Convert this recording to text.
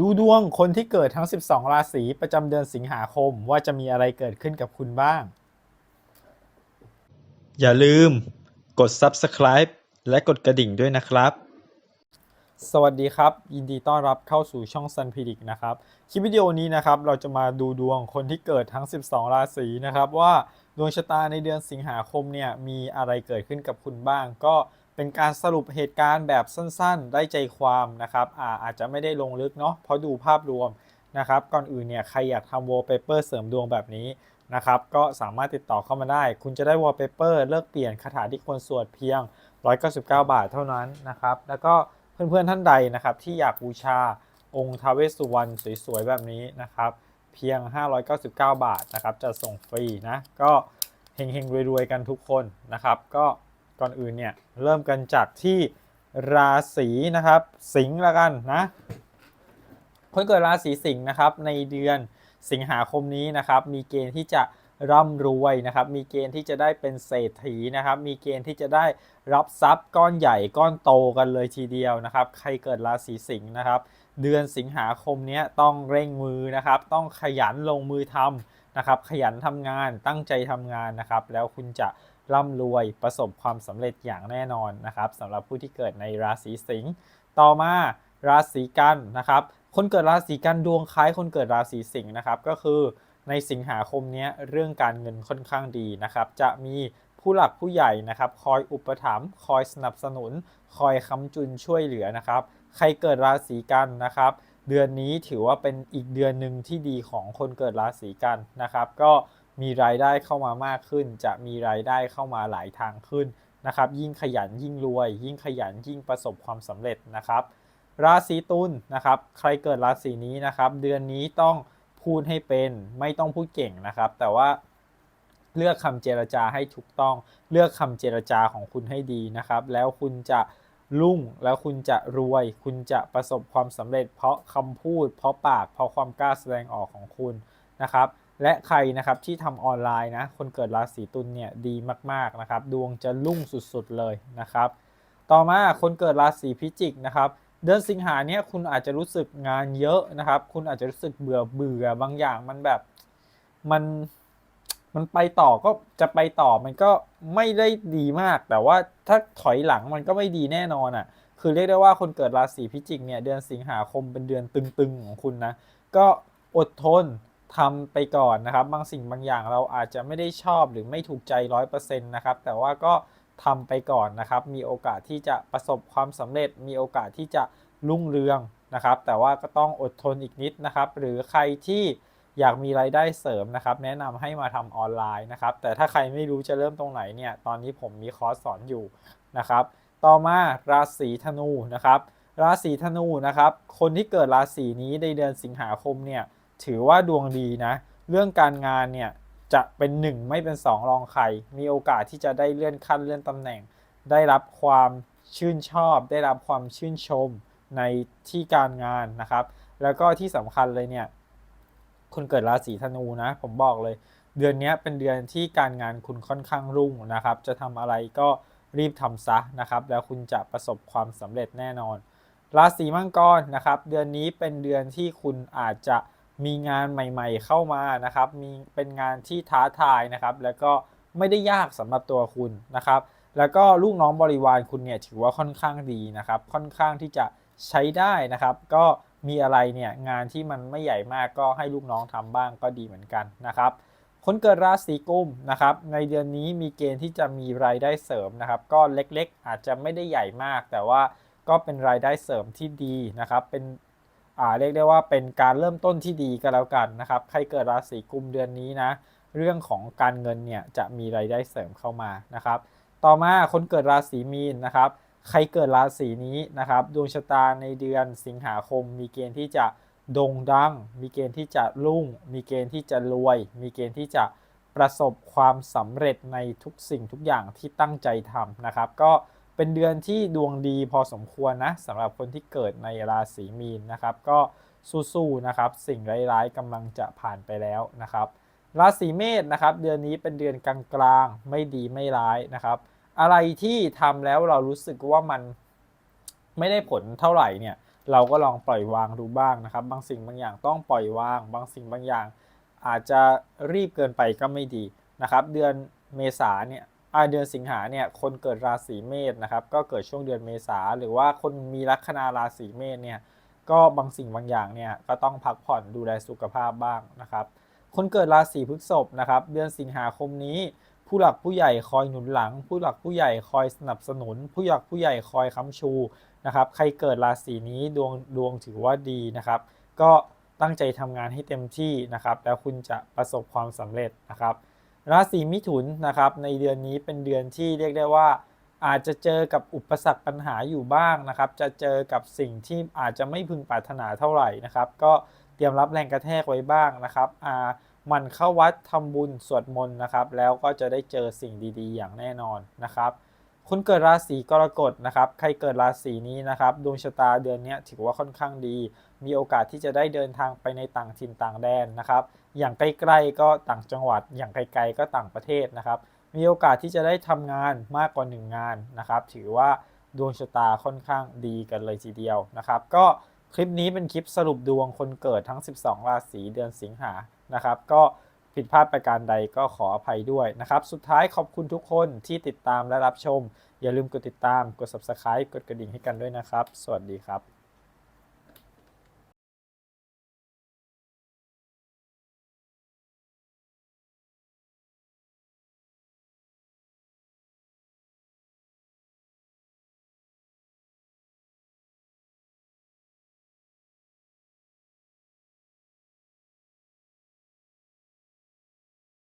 ดูดวงคนที่เกิดทั้ง 12 ราศีประจำเดือนสิงหาคมว่าจะมีอะไรเกิดขึ้นกับคุณบ้าง อย่าลืมกด subscribe และกดกระดิ่งด้วยนะครับ สวัสดีครับ ยินดีต้อนรับเข้าสู่ช่อง Sun p r e d i c t นะครับ คลิปวิดีโอนี้นะครับเราจะมาดูดวงคนที่เกิดทั้ง 12 ราศีนะครับว่าดวงชะตาในเดือนสิงหาคมเนี่ยมีอะไรเกิดขึ้นกับคุณบ้าง ก็ เป็นการสรุปเหตุการณ์แบบสั้นๆ ได้ใจความนะครับอาอาจจะไม่ได้ลงลึกเนาะเพราะดูภาพรวมนะครับ ก่อนอื่นเนี่ยใครอยากทำ wallpaper เสริมดวงแบบนี้นะครับ ก็สามารถติดต่อเข้ามาได้ คุณจะได้ wallpaper เลิกเปลี่ยนคาถาที่ควรสวดเพียง 199 บาทเท่านั้นนะครับ แล้วก็เพื่อนๆท่านใดนะครับที่อยากบูชาองค์ท้าวเวสสุวรรณสวยๆแบบนี้นะครับ เพียง 599 บาทนะครับจะส่งฟรีนะก็เฮงๆรวยๆกันทุกคนนะครับ ก็ ก่อนอื่นเนี่ยเริ่มกันจากที่ราศีนะครับสิงห์ละกันนะคนเกิดราศีสิงห์นะครับในเดือนสิงหาคมนี้นะครับมีเกณฑ์ที่จะร่ำรวยนะครับมีเกณฑ์ที่จะได้เป็นเศรษฐีนะครับมีเกณฑ์ที่จะได้รับทรัพย์ก้อนใหญ่ก้อนโตกันเลยทีเดียวนะครับใครเกิดราศีสิงห์นะครับเดือนสิงหาคมนี้ต้องเร่งมือนะครับต้องขยันลงมือทำนะครับขยันทำงานตั้งใจทำงานนะครับแล้วคุณจะ ร่ำรวยประสบความสำเร็จอย่างแน่นอนนะครับสำหรับผู้ที่เกิดในราศีสิงห์ต่อมาราศีกันนะครับ คนเกิดราศีกันดวงคล้ายคนเกิดราศีสิงห์นะครับ ก็คือในสิงหาคมนี้เรื่องการเงินค่อนข้างดีนะครับ จะมีผู้หลักผู้ใหญ่นะครับ คอยอุปถัมภ์คอยสนับสนุน คอยค้ำจุนช่วยเหลือนะครับ ใครเกิดราศีกันนะครับ เดือนนี้ถือว่าเป็นอีกเดือนหนึ่งที่ดีของคนเกิดราศีกันนะครับ ก็ มีรายได้เข้ามามากขึ้น จะมีรายได้เข้ามาหลายทางขึ้นนะครับ ยิ่งขยันยิ่งรวย ยิ่งขยันยิ่งประสบความสำเร็จนะครับ ราศีตุลนะครับ ใครเกิดราศีนี้นะครับ เดือนนี้ต้องพูดให้เป็น ไม่ต้องพูดเก่งนะครับ แต่ว่าเลือกคำเจรจาให้ถูกต้อง เลือกคำเจรจาของคุณให้ดีนะครับ แล้วคุณจะรุ่งแล้วคุณจะรวย คุณจะประสบความสำเร็จ เพราะคำพูด เพราะปาก เพราะความกล้าแสดงออกของคุณนะครับ และใครนะครับที่ทำออนไลน์นะคนเกิดราศีตุลเนี่ยดีมากๆนะครับ ดวงจะรุ่งสุดๆเลยนะครับ ต่อมาคนเกิดราศีพิจิกนะครับ เดือนสิงหาเนี่ยคุณอาจจะรู้สึกงานเยอะนะครับ คุณอาจจะรู้สึกเบื่อเบื่อบางอย่างมันแบบมันมันไปต่อก็จะไปต่อมันก็ไม่ได้ดีมาก แต่ว่าถ้าถอยหลังมันก็ไม่ดีแน่นอนอะคือเรียกได้ว่าคนเกิดราศีพิจิกเนี่ยเดือนสิงหาคมเป็นเดือนตึงๆของคุณนะก็อดทน ทำไปก่อนนะครับ บางสิ่งบางอย่างเราอาจจะไม่ได้ชอบหรือไม่ถูกใจร้อยเปอร์เซ็นต์นะครับ แต่ว่าก็ทำไปก่อนนะครับ มีโอกาสที่จะประสบความสำเร็จ มีโอกาสที่จะรุ่งเรืองนะครับ แต่ว่าก็ต้องอดทนอีกนิดนะครับ หรือใครที่อยากมีรายได้เสริมนะครับ แนะนำให้มาทำออนไลน์นะครับ แต่ถ้าใครไม่รู้จะเริ่มตรงไหนเนี่ย ตอนนี้ผมมีคอร์สสอนอยู่นะครับ ต่อมาราศีธนูนะครับ ราศีธนูนะครับ คนที่เกิดราศีนี้ในเดือนสิงหาคมเนี่ย ถือว่าดวงดีนะ เรื่องการงานเนี่ยจะเป็น1ไม่เป็น2รองใคร มีโอกาสที่จะได้เลื่อนขั้นเลื่อนตำแหน่ง ได้รับความชื่นชอบ ได้รับความชื่นชมในที่การงานนะครับ แล้วก็ที่สำคัญเลยเนี่ยคนเกิดราศีธนูนะผมบอกเลย เดือนนี้เป็นเดือนที่การงานคุณค่อนข้างรุ่งนะครับ จะทำอะไรก็รีบทำซะนะครับ แล้วคุณจะประสบความสำเร็จแน่นอน ราศีมังกรนะครับ เดือนนี้เป็นเดือนที่คุณอาจจะ มีงานใหม่ ๆ เข้ามานะครับ มีเป็นงานที่ท้าทายนะครับ แล้วก็ไม่ได้ยากสำหรับตัวคุณนะครับ แล้วก็ลูกน้องบริวารคุณเนี่ยถือว่าค่อนข้างดีนะครับ ค่อนข้างที่จะใช้ได้นะครับ ก็มีอะไรเนี่ยงานที่มันไม่ใหญ่มากก็ให้ลูกน้องทำบ้างก็ดีเหมือนกันนะครับ คนเกิดราศีกุมนะครับ ในเดือนนี้มีเกณฑ์ที่จะมีรายได้เสริมนะครับ ก็เล็กๆ อาจจะไม่ได้ใหญ่มาก แต่ว่าก็เป็นรายได้เสริมที่ดีนะครับ เป็น อ่าเรียกได้ว่าเป็นการเริ่มต้นที่ดีก็แล้วกันนะครับ ใครเกิดราศีกุมเดือนนี้นะ เรื่องของการเงินเนี่ยจะมีรายได้เสริมเข้ามานะครับ ต่อมาคนเกิดราศีมีนนะครับ ใครเกิดราศีนี้นะครับ ดวงชะตาในเดือนสิงหาคม มีเกณฑ์ที่จะโด่งดัง มีเกณฑ์ที่จะรุ่ง มีเกณฑ์ที่จะรวย มีเกณฑ์ที่จะประสบความสำเร็จในทุกสิ่งทุกอย่างที่ตั้งใจทำนะครับ ก็ เป็นเดือนที่ดวงดีพอสมควรนะสำหรับคนที่เกิดในราศีมีนนะครับ ก็สู้ๆนะครับ สิ่งร้ายๆกำลังจะผ่านไปแล้วนะครับ ราศีเมษนะครับ เดือนนี้เป็นเดือนกลางๆไม่ดีไม่ร้ายนะครับ อะไรที่ทำแล้วเรารู้สึกว่ามันไม่ได้ผลเท่าไหร่เนี่ยเราก็ลองปล่อยวางดูบ้างนะครับ บางสิ่งบางอย่างต้องปล่อยวาง บางสิ่งบางอย่าง อาจจะรีบเกินไปก็ไม่ดีนะครับ เดือนเมษาเนี่ย อาเดือนสิงหาเนี่ยคนเกิดราศีเมษนะครับก็เกิดช่วงเดือนเมษาหรือว่าคนมีลัคนาราศีเมษเนี่ยก็บางสิ่งบางอย่างเนี่ยก็ต้องพักผ่อนดูแลสุขภาพบ้างนะครับคนเกิดราศีพฤษภนะครับเดือนสิงหาคมนี้ ผู้หลักผู้ใหญ่คอยหนุนหลัง ผู้หลักผู้ใหญ่คอยสนับสนุน ผู้หลักผู้ใหญ่คอยค้ำชูนะครับใครเกิดราศีนี้ดวงดวงถือว่าดีนะครับ ก็ตั้งใจทำงานให้เต็มที่นะครับ แล้วคุณจะประสบความสำเร็จนะครับ ราศีมิถุนนะครับในเดือนนี้เป็นเดือนที่เรียกได้ว่า อาจจะเจอกับอุปสรรคปัญหาอยู่บ้างนะครับ จะเจอกับสิ่งที่อาจจะไม่พึงปรารถนาเท่าไหร่นะครับ ก็เตรียมรับแรงกระแทกไว้บ้างนะครับอ่าหมันเข้าวัดทำบุญสวดมนต์นะครับ แล้วก็จะได้เจอสิ่งดีๆ อย่างแน่นอนนะครับ คนเกิดราศีกรกฎนะครับใครเกิดราศีนี้นะครับดวงชะตาเดือนนี้ถือว่าค่อนข้างดี มีโอกาสที่จะได้เดินทางไปในต่างถิ่นต่างแดนนะครับ อย่างใกล้ๆก็ต่างจังหวัด อย่างไกลๆก็ต่างประเทศนะครับ มีโอกาสที่จะได้ทำงานมากกว่า 1 งานนะครับ ถือว่าดวงชะตาค่อนข้างดีกันเลยทีเดียวนะครับ ก็คลิปนี้เป็นคลิปสรุปดวงคนเกิดทั้ง 12 ราศีเดือนสิงหานะครับ ก็ ผิดพลาดประการใดก็ขออภัยด้วยนะครับ สุดท้ายขอบคุณทุกคนที่ติดตามและรับชม อย่าลืมกดติดตาม กด subscribe กดกระดิ่งให้กันด้วยนะครับ สวัสดีครับ